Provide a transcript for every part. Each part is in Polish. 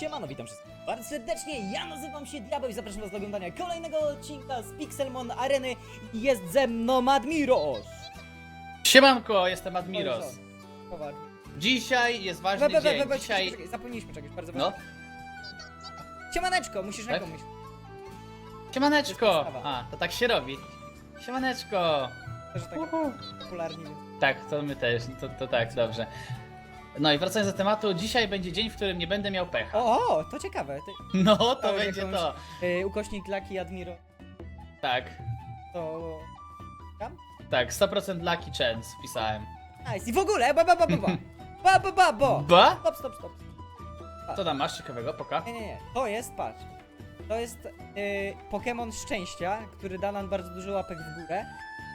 Siemano, witam wszystkich bardzo serdecznie, ja nazywam się Diabeł i zapraszam was do oglądania kolejnego odcinka z Pixelmon Areny i jest ze mną Admiros! Siemanko, jestem Admiros. Dzisiaj jest ważny we, we, dzień. we, we, Dzisiaj... czekaj, czekaj, zapomnieliśmy czegoś bardzo No, ważnego. Siemaneczko, musisz Tak? ręką myśleć. siemaneczko. A, to tak się robi. Siemaneczko. Tak Uhu. Tak, to my też, to, to tak, dobrze. No i wracając do tematu, dzisiaj będzie dzień, w którym nie będę miał pecha. O, o to ciekawe. Ty, No, to Dałeś będzie jakąś- to. Y, ukośnik Lucky Admiro. Tak, To. tak, 100% Lucky Chance wpisałem. Nice. I w ogóle, ba ba ba ba ba. Ba ba ba bo. Ba? Stop, stop, stop. Co tam masz ciekawego? Poka. Nie, nie, nie. To jest, patrz. To jest y, Pokémon szczęścia, który da nam bardzo dużo łapek w górę.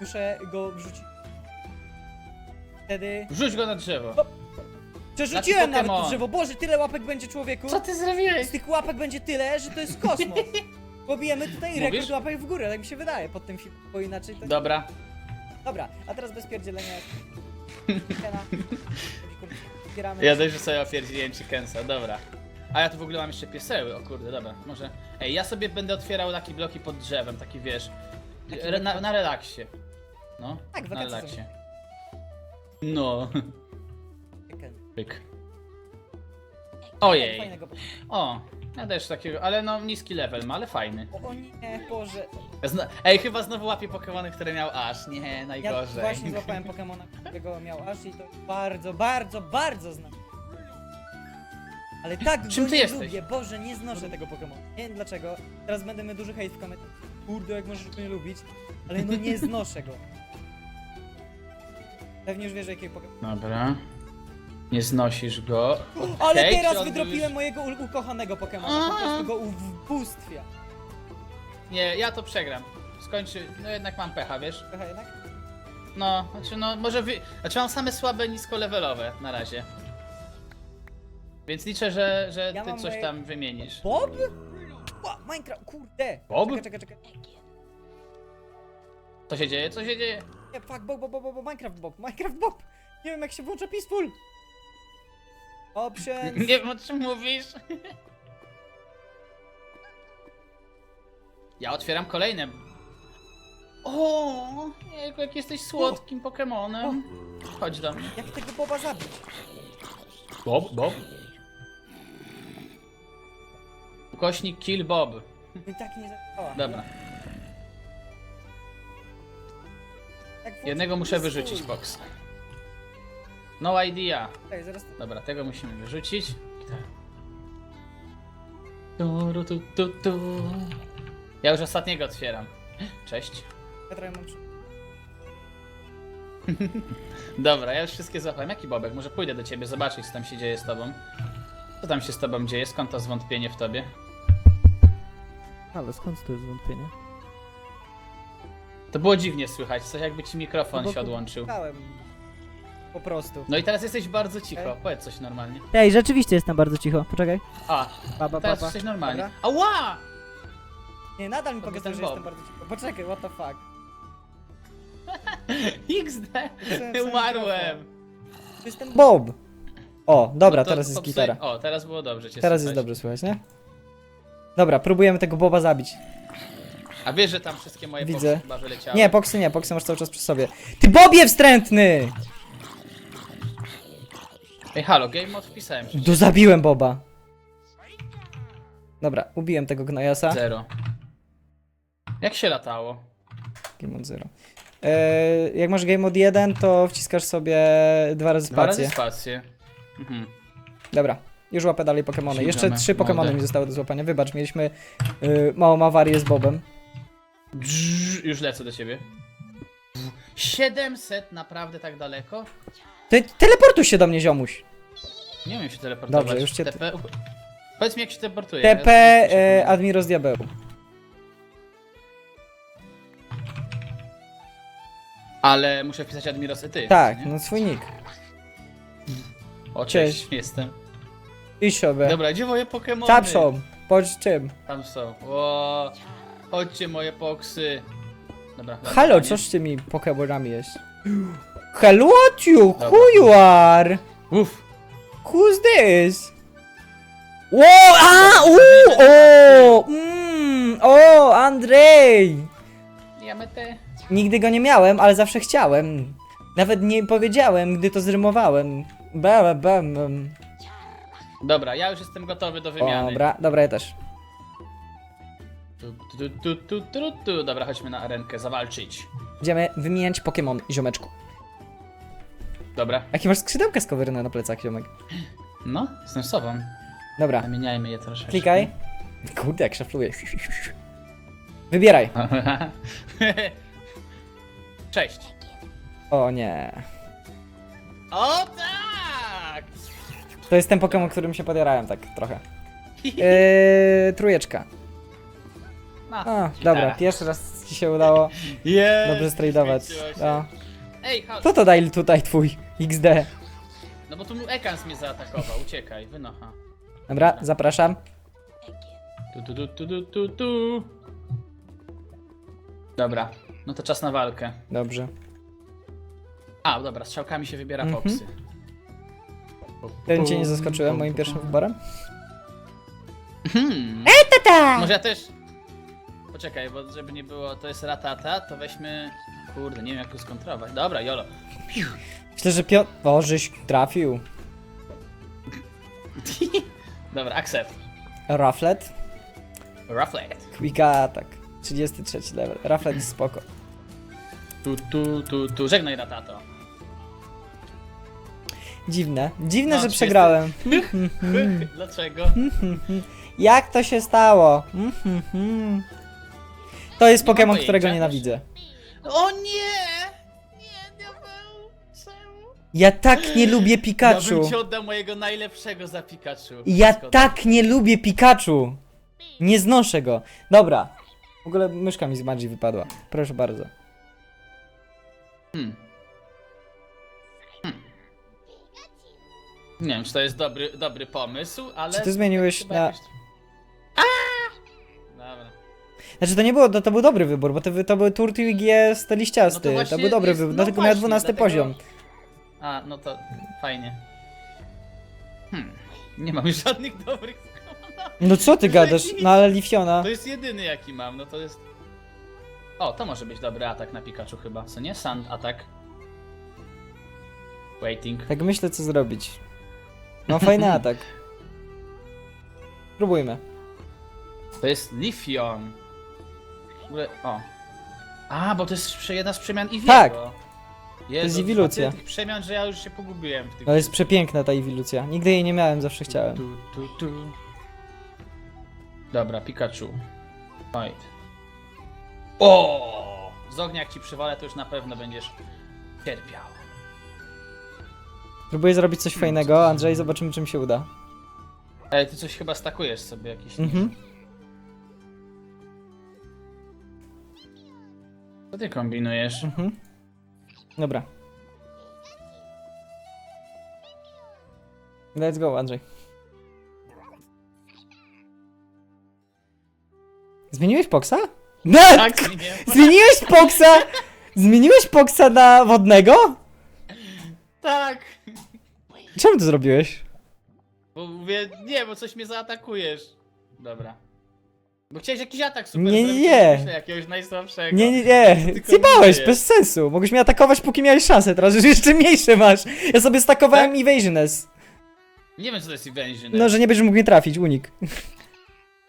Muszę go wrzucić. Wtedy. Wrzuć go na drzewo. No, Przerzuciłem nawet to drzewo. Boże, tyle łapek będzie człowieku. Co ty zrobiłeś? Z tych łapek będzie tyle, że to jest kosmos. Pobijemy tutaj Mówisz? rekord łapek w górę, tak mi się wydaje pod tym filmem, bo inaczej to... Dobra. Dobra, a teraz bez pierdzielenia. Chickena. Zbieramy. Ja że sobie opierdziłem chickensa, dobra. A ja tu w ogóle mam jeszcze pieseły, o kurde, dobra, może... Ej, ja sobie będę otwierał takie bloki pod drzewem, taki wiesz... Taki Re, na, na relaksie. No, Tak, na relaksie. No, Chicken. Pyk. Ojej. Fajnego O, ja też takiego, ale no niski level ma, ale fajny. O, nie, Boże. Zno, ej, chyba znowu łapię Pokemony, które miał aż, nie, Ja najgorzej. właśnie złapałem Pokemona, którego miał aż i to bardzo, bardzo, bardzo znam. Ale tak Czym go ty nie jesteś? lubię, Boże, nie znoszę tego Pokemona. Nie wiem dlaczego, teraz będę miał duży hejt w komentarzach. Kurde, jak możesz go nie lubić, ale no nie znoszę go. Pewnie już wiesz, jakiego Pokemon. Dobra. Nie znosisz go. Ale Okej, teraz on wydropiłem już- mojego u- ukochanego Pokemona, po prostu go u- w bóstwie. Nie, ja to przegram. Skończy, no jednak mam pecha, wiesz? Trochę jednak? No, znaczy no, może wy... Znaczy mam same słabe, niskolevelowe na razie. Więc liczę, że, że Ja ty mam coś moje- tam wymienisz. Bob? Ła, Minecraft, kurde! Bob? Czekaj, czekaj, czekaj. Co się dzieje? Co się dzieje? Nie, fuck, Bob, Bob, Bob, Bob, Minecraft Bob, Minecraft Bob! Nie wiem jak się włącza Peaceful! Options! Nie wiem o czym mówisz. Ja otwieram kolejne. O, jejku, jak jesteś słodkim Pokemonem. Chodź do mnie. Jak tego Boba zabić? Bob, Bob. Ukośnik kill Bob. I tak nie zadziała. Dobra. Tak Jednego muszę wyrzucić, Box. No idea. Zaraz... Dobra, tego musimy wyrzucić. Tu, ru, tu, tu, tu. Ja już ostatniego otwieram. Cześć. Ja trochę mam... przy- Dobra, ja już wszystkie złapałem. Jaki Bobek? Może pójdę do ciebie zobaczyć, co tam się dzieje z tobą. Co tam się z tobą dzieje? Skąd to zwątpienie w tobie? Ale skąd to jest wątpienie? To było dziwnie słychać, coś jakby ci mikrofon No bo się odłączył. Po prostu. No i teraz jesteś bardzo cicho. Powiedz coś normalnie. Ej, rzeczywiście jestem bardzo cicho. Poczekaj. A, Ba, ba, ba, teraz ba. jesteś normalnie. Dobra. Ała! Nie, nadal mi To był pokazuje, ten że jestem Bob. bardzo cicho. Poczekaj, what the fuck. XD! Sobie Umarłem! To jest ten Bob! O, dobra, No to teraz jest popsuj- gitara. O, teraz było dobrze cię Teraz jest słychać. dobrze słychać, nie? Dobra, próbujemy tego Boba zabić. A wiesz, że tam wszystkie moje Widzę. poksy chyba wyleciały? Nie, poksy nie, poksy masz cały czas przy sobie. Ty Bobie wstrętny! Ej, halo, game mode wpisałem przecież. Do zabiłem Boba. Dobra, ubiłem tego gnojasa. Zero. Jak się latało? Game mode 0. Eee, jak masz game mode 1, to wciskasz sobie dwa razy Dwa razy spację. spację. Mhm. Dobra, już łapę dalej Pokemony. Jeszcze Ściągamy trzy Pokemony mi zostały do złapania. Wybacz, mieliśmy yy, małą awarię z Bobem. Już lecę do ciebie. 700 naprawdę tak daleko? Ty teleportuj się do mnie, ziomuś. Nie umiem się teleportować. Dobrze, już cię- TP... Powiedz mi jak się teleportuje. TP e, muszę- Admiros Diabeł. Ale muszę wpisać Admirosy ty. Tak, nie? no swój nick. O, cześć. cześć. Jestem. Idź sobie. Dobra, gdzie moje Pokemony? Czapszą. Chodź czym? Tam są. O, chodźcie moje poksy. Dobra. dobra, Halo, panie. coś z tymi Pokemonami jest? Hello you? Who you are? Uff. Who's this? Ło, a, u, o, mm, o, Andrzej! Jamy te. Nigdy go nie miałem, ale zawsze chciałem. Nawet nie powiedziałem, gdy to zrymowałem. Ba, ba, ba, bam. Dobra, ja już jestem gotowy do wymiany. Dobra, dobra, ja też. Tu, tu, tu, tu, tu, tu. Dobra, chodźmy na arenkę, zawalczyć. Będziemy wymieniać Pokémon, ziomeczku. Dobra. Jakie masz skrzydełka skowyrne na plecach, ziomek? No, jestem sobą. Dobra, Zamieniajmy je troszeczkę. klikaj. Kurde, jak szafluje. Wybieraj. Cześć. O nie. O tak! To jest ten Pokémon, którym się podjarałem tak trochę. Yy, trójeczka. No, A, gitara. dobra, pierwszy raz ci się udało Jest, dobrze się. No. Ej, chodź. Kto to daj tutaj twój XD? No bo tu Ekans mnie zaatakował, uciekaj, wynocha. Dobra, zapraszam. Tu, tu, tu, tu, tu, tu, tu. Dobra, no to czas na walkę. Dobrze. A, dobra, strzałkami się wybiera Mhm. foksy. Ten cię nie zaskoczyłem moim pierwszym wyborem? Hmm. Może ja też. Poczekaj, bo żeby nie było, to jest ratata, to weźmy. Kurde, nie wiem jak tu skontrować. Dobra, Jolo. Myślę, że Piotr... O, żeś trafił. Dobra, accept. Rufflet. Reflect. Quick attack. 33 level. Rufflet jest spoko. Tu, tu, tu, tu. Żegnaj ratato. Dziwne. Dziwne, No, że 30. przegrałem. Dlaczego? Jak to się stało? To jest Nie mam Pokémon, pojęcia którego też. nienawidzę. O nie! Nie, diabeł! Czemu? Ja tak nie lubię Ja bym Pikachu. ci oddał mojego najlepszego za Pikachu. Ja Szkoda. tak nie lubię Pikachu. Nie znoszę go. Dobra. W ogóle myszka mi z Magii wypadła. Proszę bardzo. Hmm. Hmm. Nie wiem, czy to jest dobry, dobry pomysł, ale... Czy ty zmieniłeś chyba na... jakoś- Znaczy to nie było, to, to był dobry wybór, bo to, to był Turtwig jest liściasty. No to to, właśnie był dobry jest- wybór, no dlatego miał właśnie, 12 dlatego- poziom. A, no to fajnie. Hmm. Nie mam już żadnych dobrych. No co ty gadasz? No ale Lifiona. To jest jedyny jaki mam, no to jest... O, to może być dobry atak na Pikachu chyba, co nie? Sand atak. Waiting. Tak myślę co zrobić. No fajny atak. Spróbujmy. To jest Lifion. W ogóle, o. A, bo to jest prze- jedna z przemian Iwiego. Tak. Jezu, jest iwilucja. tyle tych przemian, że ja już się pogubiłem w tych... Ale jest przepiękna ta ewolucja. Nigdy jej nie miałem, zawsze chciałem. Tu, tu, tu. Dobra, Pikachu. Fight. O! Z ognia jak ci przywalę, to już na pewno będziesz cierpiał. Próbuję zrobić coś fajnego, Andrzej, zobaczymy czym się uda. Ale ty coś chyba stakujesz sobie jakiś... Mhm. Co ty kombinujesz? Mhm. Dobra. Let's go, Andrzej. Zmieniłeś Poksa? No! Tak, nie. Zmieniłeś Poksa! Zmieniłeś Poksa na wodnego? Tak! Czemu to zrobiłeś? Bo mówię, nie, bo coś mnie zaatakujesz. Dobra. Bo chciałeś jakiś atak super Nie, nie, zrobić, nie. myślę, jakiegoś najsłabszego. Nie, nie, nie. Tylko Zjebałeś, mówię. bez sensu. Mogłeś mnie atakować, póki miałeś szansę, teraz już jeszcze mniejsze masz. Ja sobie stakowałem Tak? Nie wiem, co to jest evasion. No, że nie będziesz mógł mnie trafić, unik.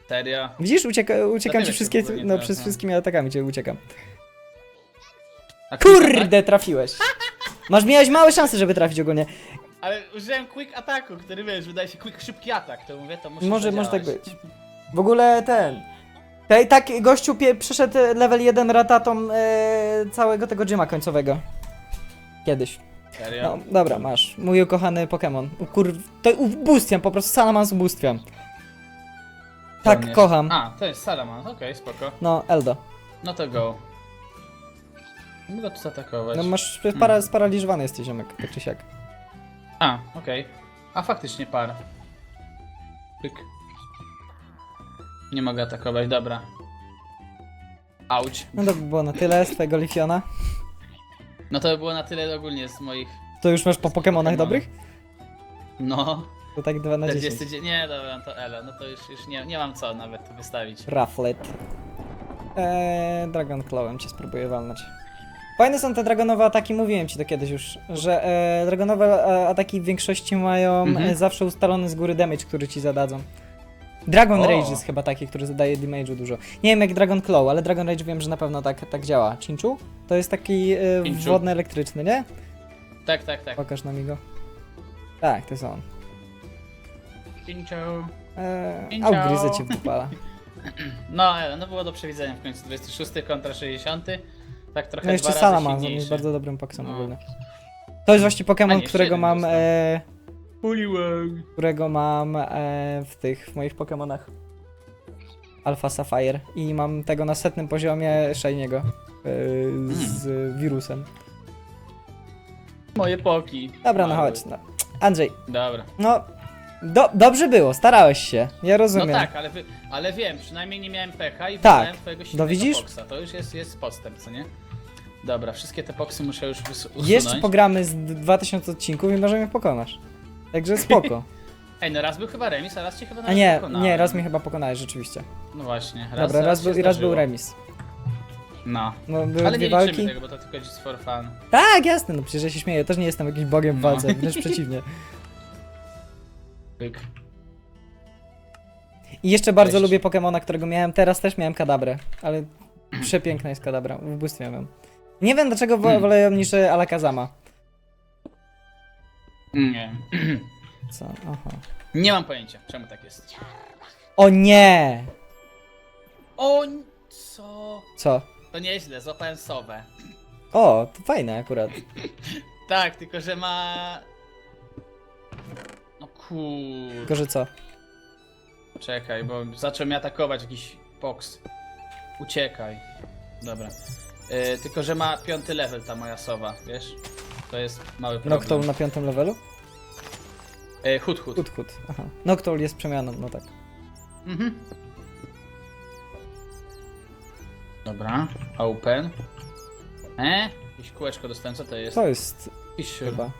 Serio? Widzisz, ucieka, uciekam Dlatego ci cię wszystkie, w ogóle nie no trafiam. przez wszystkimi atakami cię uciekam. A quick attack? Kurde, trafiłeś. Masz, miałeś małe szanse, żeby trafić ogólnie. Ale użyłem quick ataku, który wiesz, wydaje się quick, szybki atak, to mówię, to Może, może tak być. W ogóle ten... Te, tak, gościu pie, przeszedł level 1 ratatą e, całego tego gyma końcowego. Kiedyś. Serio? No, dobra, masz. Mój ukochany Pokémon. U Kur... To ubóstwiam, po prostu Salamans ubóstwiam. Tak, To nie- kocham. A, to jest Salaman, okej, spoko. No, Eldo. No to go. Mogę tu zaatakować. No masz, Hmm. para, sparaliżowany jesteś, ziomek, tak czy siak. A, okej. A faktycznie par. Pyk. Nie mogę atakować, dobra. Auć. No to by było na tyle z twojego Lifiona. No to by było na tyle ogólnie z moich... To już masz po Pokémonach Pokémonów. dobrych? No. To tak 2 na 10. 40, nie, dobra, to Elo, no to już, już nie, nie mam co nawet tu wystawić. Rufflet. Eee, Dragon Clawem cię spróbuję walnąć. Fajne są te dragonowe ataki, mówiłem ci to kiedyś już, że e, dragonowe e, ataki w większości mają Mhm. e, zawsze ustalony z góry damage, który ci zadadzą. Dragon O. Rage jest chyba taki, który zadaje damage'u dużo. Nie wiem jak Dragon Claw, ale Dragon Rage wiem, że na pewno tak, tak działa. Chinchu? To jest taki Chinchu. wodny elektryczny, nie? Tak, tak, tak. Pokaż nam go. Tak, to jest on. Pincho. Eee, Chinchu. a ugryzę cię w dupala. No, no było do przewidzenia w końcu. 26 kontra 60. Tak trochę No jeszcze dwa razy Salamazon silniejszy. jest bardzo dobrym Pokémonem No. ogólnie. To jest właśnie A Pokémon, nie, jeszcze którego jeden mam, e, Poliwag. którego mam e, w tych, w moich Pokémonach. Alpha Sapphire i mam tego na setnym poziomie Shiny'ego e, z wirusem. Moje poki. Dobra, no chodź. No. Andrzej, Dobra. no do, dobrze było, starałeś się, ja rozumiem. No tak, ale, wy, ale wiem, przynajmniej nie miałem pecha i Tak. wybrałem twojego silnego widzisz? poksa. To już jest, jest postęp, co nie? Dobra, wszystkie te poksy muszę już wys- usunąć. Jeszcze pogramy z d- 2000 odcinków i może mnie pokonasz. Także spoko. Ej, no raz był chyba remis, a raz cię chyba A nawet nie, pokonałem. nie, raz mnie chyba pokonałeś rzeczywiście. No właśnie, raz, Dobra, raz, się był, raz był zdarzyło. remis. No. No, były Ale dwie nie walki. liczymy tego, bo to tylko just for fun. Tak, jasne, no przecież ja się śmieję, też nie jestem jakimś bogiem w No. walce, wręcz przeciwnie. Pyk. I jeszcze bardzo Cześć. lubię Pokemona, którego miałem, teraz też miałem Kadabrę, ale przepiękna jest Kadabra, ubóstwiam ją. Nie wiem dlaczego wo- Hmm. wolę ją niż e, Alakazama. Nie. Co? Aha. Nie mam pojęcia, czemu tak jest. O nie! O, n- co? Co? To nieźle, złapałem sowę. O, to fajne akurat. Tak, tylko że ma... No kur... Tylko, że co? Czekaj, bo zaczął mnie atakować jakiś box. Uciekaj. Dobra. Yy, tylko, że ma piąty level ta moja sowa, wiesz? To jest mały problem. Noctowl na piątym levelu? Yy, hut, hut. Hut, hut. Aha. Noctowl jest przemianą, no tak. Mhm. Dobra, open. E? Jakieś kółeczko dostałem, co to jest? To jest Jakiś chyba.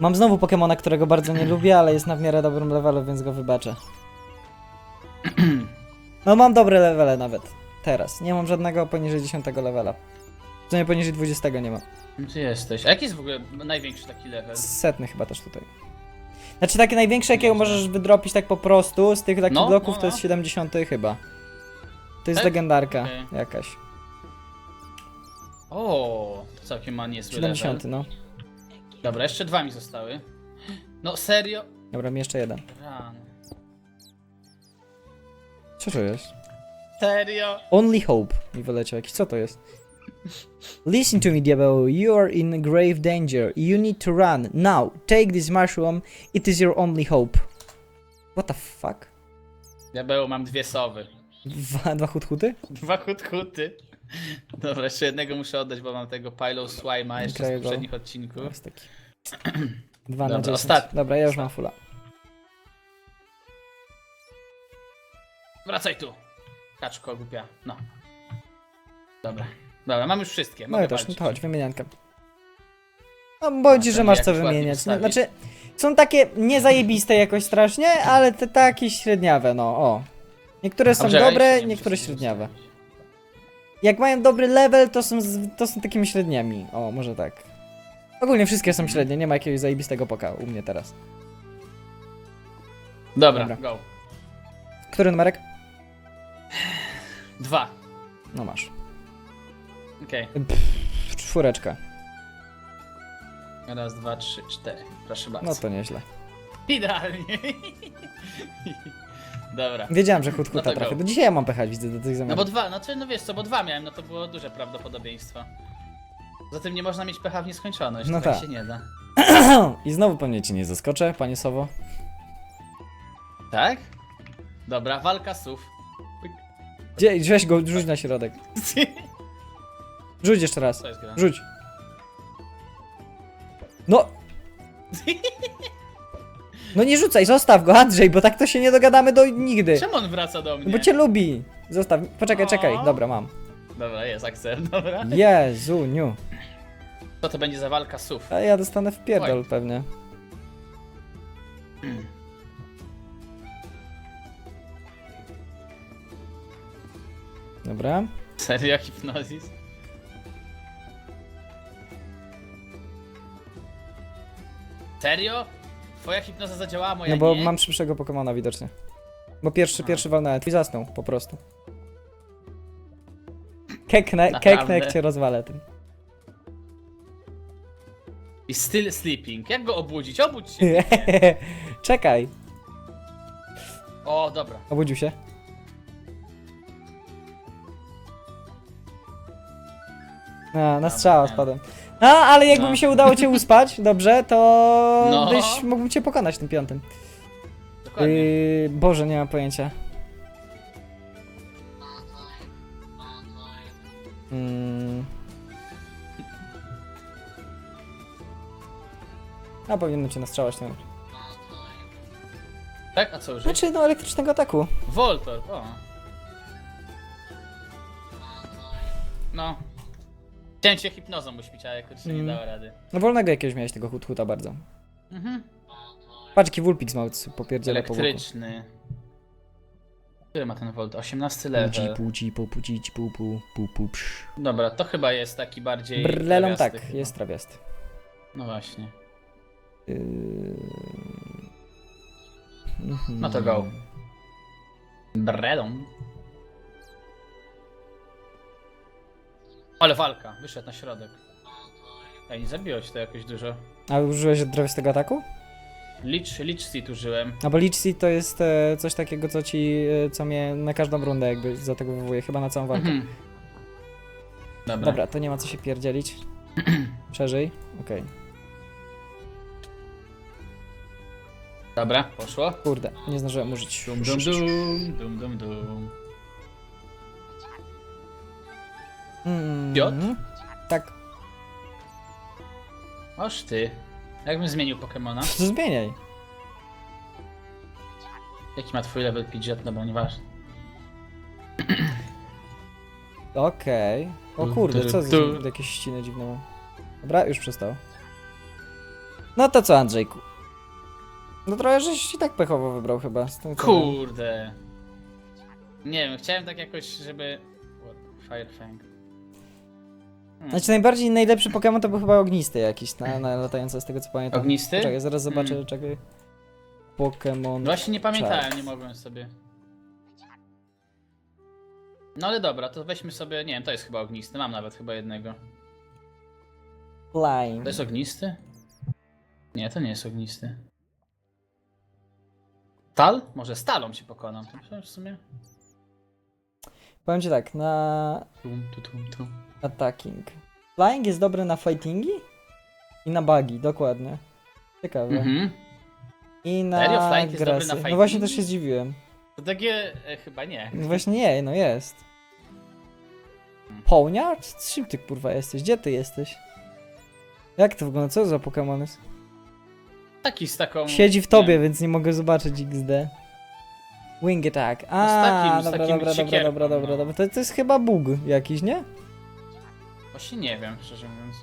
Mam znowu Pokemona, którego bardzo nie lubię, ale jest na w miarę dobrym levelu, więc go wybaczę. No mam dobre levele nawet. Teraz. Nie mam żadnego poniżej 10 levela. Co nie poniżej 20 nie mam. Gdzie jesteś? A jaki jest w ogóle największy taki level? Setny chyba też tutaj. Znaczy takie największe, jakiego możesz wydropić tak po prostu z tych takich No, bloków, no, to jest no. 70 chyba. To jest Tak? legendarka Okej. jakaś. O, to całkiem ma niezły 70, level. no. Dobra, jeszcze dwa mi zostały. No serio? Dobra, mi jeszcze jeden. Co to jest? Serio? Only Hope mi wyleciał jakiś. Co to jest? Listen to me, diabeł. You are in grave danger. You need to run. Now, take this mushroom. It is your only hope. What the fuck? Diabeł, mam dwie sowy. Dwa, dwa hut-huty? Dwa hut-huty. Dobra, jeszcze jednego muszę oddać, bo mam tego Pilo Swime'a jeszcze Okej, z go. poprzednich odcinków. jest taki. Dwa na Dobra, 10. ostatni. Dobra, ja już mam fulla. Wracaj tu. Kaczko głupia. No. Dobra. Dobra, mam już wszystkie. No Mogę i też, no walczyć. to chodź, wymieniankę. No bądź, że masz co ładnie wymieniać. No, wstawić? znaczy, są takie niezajebiste jakoś strasznie, ale te takie średniawe, no o. Niektóre są Dobrze, ja dobre, nie niektóre średniawe. ustawić. Jak mają dobry level, to są, z- to są takimi średniami. O, może tak. Ogólnie wszystkie są średnie, nie ma jakiegoś zajebistego poka u mnie teraz. Dobra, Dobra. go. Który numerek? Dwa. No masz. Okej. Pff, czwóreczka. Raz, dwa, trzy, cztery. Proszę bardzo. No to nieźle. Idealnie. Dobra. Wiedziałem, że No to go. Do dzisiaj ja mam pecha, widzę do tych No zamiarów. bo dwa, no, czy, no wiesz co, bo dwa miałem, no to było duże prawdopodobieństwo. Zatem nie można mieć pecha w nieskończoność, No no tak tak. się nie da. I znowu pewnie cię nie zaskoczę, panie Sowo. Tak? Dobra, walka sów. Gdzie, weź go, rzuć na środek. Rzuć jeszcze raz. Co jest gra? Rzuć. No! No nie rzucaj, zostaw go, Andrzej, bo tak to się nie dogadamy do nigdy. Czemu on wraca do mnie? No bo cię lubi. Zostaw, poczekaj, O. czekaj. Dobra, mam. Dobra, jest akcent, dobra. Jezu, niu. Co to będzie za walka sów? A ja dostanę w pierdol pewnie. Dobra. Serio, hipnozis? Serio? Twoja hipnoza zadziałała, moja No bo nie? mam szybszego Pokemona widocznie. Bo pierwszy, A. pierwszy walnąłem, twój zasnął po prostu. Keknę, Naprawdę? keknę jak cię rozwalę tym. I still sleeping. Jak go obudzić? Obudź się. Czekaj. O, dobra. Obudził się. A, na strzała spadłem. A, ale jakby No. mi się udało cię uspać, dobrze, to No. byś mógł cię pokonać tym piątym. Dokładnie. Yy, Boże, nie mam pojęcia. Mm. A powinienem cię nastrzałać nie? Tak? A co użyć? Znaczy, no elektrycznego ataku. Voltor, o. No. Chciałem cię hipnozą uśpić, ale się nie Mm. dało rady. No wolnego jakiegoś miałeś tego hut-huta bardzo. Mhm. Patrz, jaki Vulpix ma popierdziela po boku. Elektryczny. Który ma ten volt? 18 level. Puci, pu, puci, ci, pu, pu, pu, pu, psz. Dobra, to chyba jest taki bardziej. Brlelą trawiasty tak, chyba. jest trawiasty. No właśnie. Yy... Mhm. No to go. Brelą. Ale walka, wyszedł na środek. Ej, nie zabiłeś to jakoś dużo. A użyłeś trawiastego ataku? Licz, licz seed użyłem. A bo Seed to jest e, coś takiego, co ci, e, co mnie na każdą rundę jakby zategowuje, chyba na całą walkę. Mhm. Dobra. Dobra, to nie ma co się pierdzielić. Szerzej, okej. Dobra, poszło. Kurde, nie zdążyłem użyć. Dum dum dum, dum dum dum. Mm, Piotr? Tak, Oż ty. Jakbym zmienił Pokemona? to zmieniaj. Jaki ma twój level Pidgeot? Dobra, nieważne. Okej. O kurde, co za tu. jakieś ściny dziwne mam. Dobra, już przestał. No to co, Andrzejku? No trochę żeś i tak pechowo wybrał chyba. z tym, co- Kurde. Nie wiem, chciałem tak jakoś, żeby... Firefang. Hmm. Znaczy najbardziej, najlepszy Pokémon to był chyba ognisty jakiś, na, na latający z tego co pamiętam. Ognisty? Czekaj, zaraz zobaczę, Mm. czekaj. Pokémon... Właśnie nie pamiętałem, nie mogłem sobie. No ale dobra, to weźmy sobie, nie wiem, to jest chyba ognisty, mam nawet chyba jednego. Flying. To jest ognisty? Nie, to nie jest ognisty. Stal? Może stalą się pokonam, to w sumie. Powiem ci tak, na Tum, tu, tum, tum. attacking. Flying jest dobry na fightingi i na bugi, dokładnie. Ciekawe. Mhm. I na Serio? Flying jest dobry na grasy. No fightingi? właśnie też się zdziwiłem. To takie e, chyba nie. No właśnie nie, no jest. Hmm. Poniard? Czym ty kurwa jesteś? Gdzie ty jesteś? Jak to wygląda? Co za Pokémon jest? Taki z taką. Siedzi w tobie, więc nie mogę zobaczyć XD. Wing attack. A, No z takim- z dobra, takim dobra, dobra, siekierką, dobra, dobra, no. dobra. To, to jest chyba bug jakiś, nie? Właśnie nie wiem, szczerze mówiąc.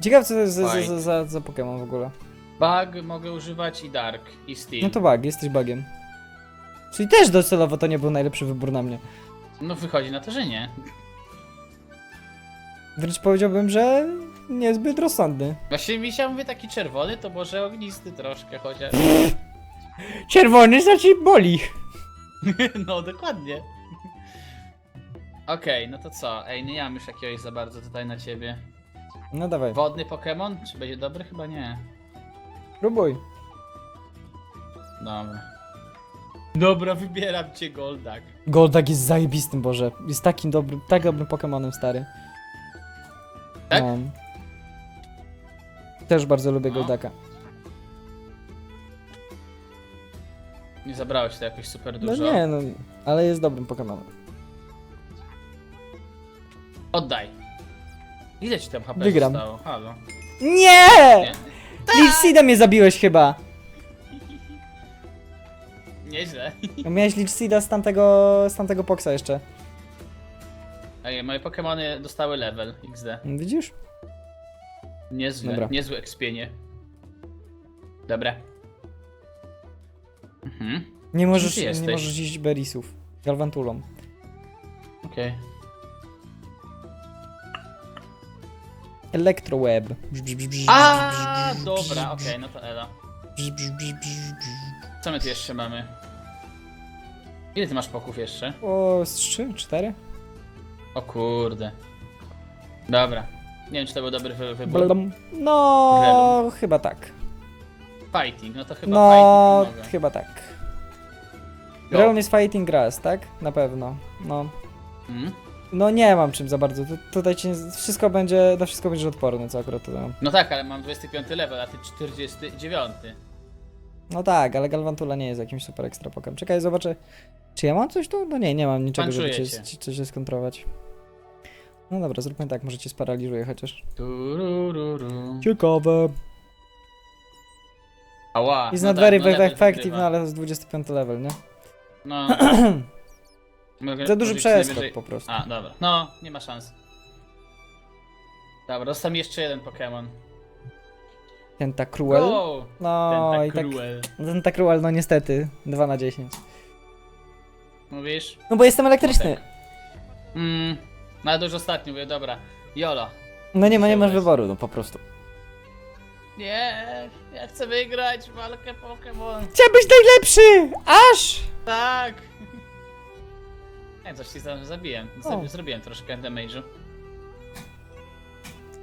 Ciekawe co to jest za, za, za, za, Pokémon w ogóle. Bug mogę używać i Dark, i Steel. No to bug, jesteś bugiem. Czyli też docelowo to nie był najlepszy wybór na mnie. No wychodzi na to, że nie. Wręcz powiedziałbym, że niezbyt rozsądny. Właśnie mi się mówię taki czerwony, to może ognisty troszkę chociaż. Czerwony znaczy boli. No dokładnie. Okej, no to co? Ej, nie mam już jakiegoś za bardzo tutaj na ciebie. No dawaj, Wodny Pokémon? Czy będzie dobry? Chyba nie. próbuj. Dobra. Dobra, wybieram cię Goldak. Goldak jest zajebistym, Boże. Jest takim dobrym, tak dobrym Pokemonem, stary. Tak? No. Też bardzo lubię No. Goldaka. Nie zabrałeś to jakoś super No dużo. nie, no, ale jest dobrym Pokemonem. Oddaj. Ile ci tam HP Wygram. zostało? Halo. Nie! Nie. Leaf Seeda mnie zabiłeś chyba. Nieźle. No, Miałeś Leaf Seeda z tamtego, z tamtego Poxa jeszcze. Ej, moje Pokémony dostały level XD. Widzisz? Niezłe, Dobra. niezłe ekspienie. Dobra. Mhm, Nie możesz, ty nie możesz iść berisów. Galwantulą. okej. Electroweb. Brz, brz, brz, brz, A, brz, brz, dobra, brz, okej, no to elo. brz, brz, brz, brz, brz. Co my tu jeszcze mamy? Ile ty masz poków jeszcze? O, z trzy, cztery? O kurde. Dobra. Nie wiem, czy to był dobry wy wybór. No, chyba tak. Fighting, no to chyba No, fighting mogę. chyba tak. Go. Realm is fighting grass, tak? Na pewno. No. Mm? No nie mam czym za bardzo. Tu, tutaj ci nie, wszystko będzie, na wszystko będziesz odporny, co akurat to mam. No tak, ale mam 25 level, a ty 49. No tak, ale Galvantula nie jest jakimś super ekstra pokem. Czekaj, zobaczę. Czy ja mam coś tu? No nie, nie mam niczego, żeby cię, Punchuje cię. skontrować. No dobra, zróbmy tak, może cię sparaliżuję chociaż. Turururu. Ciekawe. Ała. Jest no not tak, very no level effective, wygrywa. no ale to jest 25 level, nie? No. Mogę Za duży użyć przeskok najwyżej- po prostu. A, dobra. No, nie ma szans. Dobra, dostałem jeszcze jeden Pokémon. Tentacruel. Go! No i tak. Tentacruel. Tentacruel, no niestety. 2 na 10. Mówisz? No bo jestem elektryczny. Mm, no ale to już ostatni, mówię, dobra. Jolo. No nie ma, nie masz wyboru, no po prostu. Nie, ja chcę wygrać walkę Pokémon. Chciałem być najlepszy! Aż! Tak! Nie, coś ci za- zabiłem. O. Zrobi- Zrobiłem troszkę damage'u.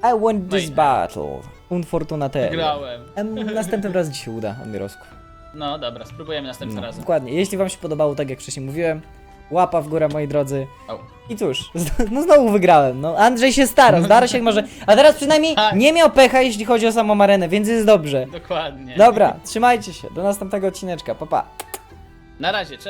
I want No this battle. Unfortunate. Grałem. Em, Następnym razem ci się uda, Admirosku. No dobra, spróbujemy następnym No, razem. dokładnie. Jeśli wam się podobało, tak jak wcześniej mówiłem, łapa w górę, moi drodzy. Au. I cóż, no znowu wygrałem. No, Andrzej się starał, jak może. A teraz przynajmniej Tak. nie miał pecha, jeśli chodzi o samą arenę, więc jest dobrze. Dokładnie. Dobra, trzymajcie się. Do następnego odcineczka. Pa, pa. Na razie, cześć.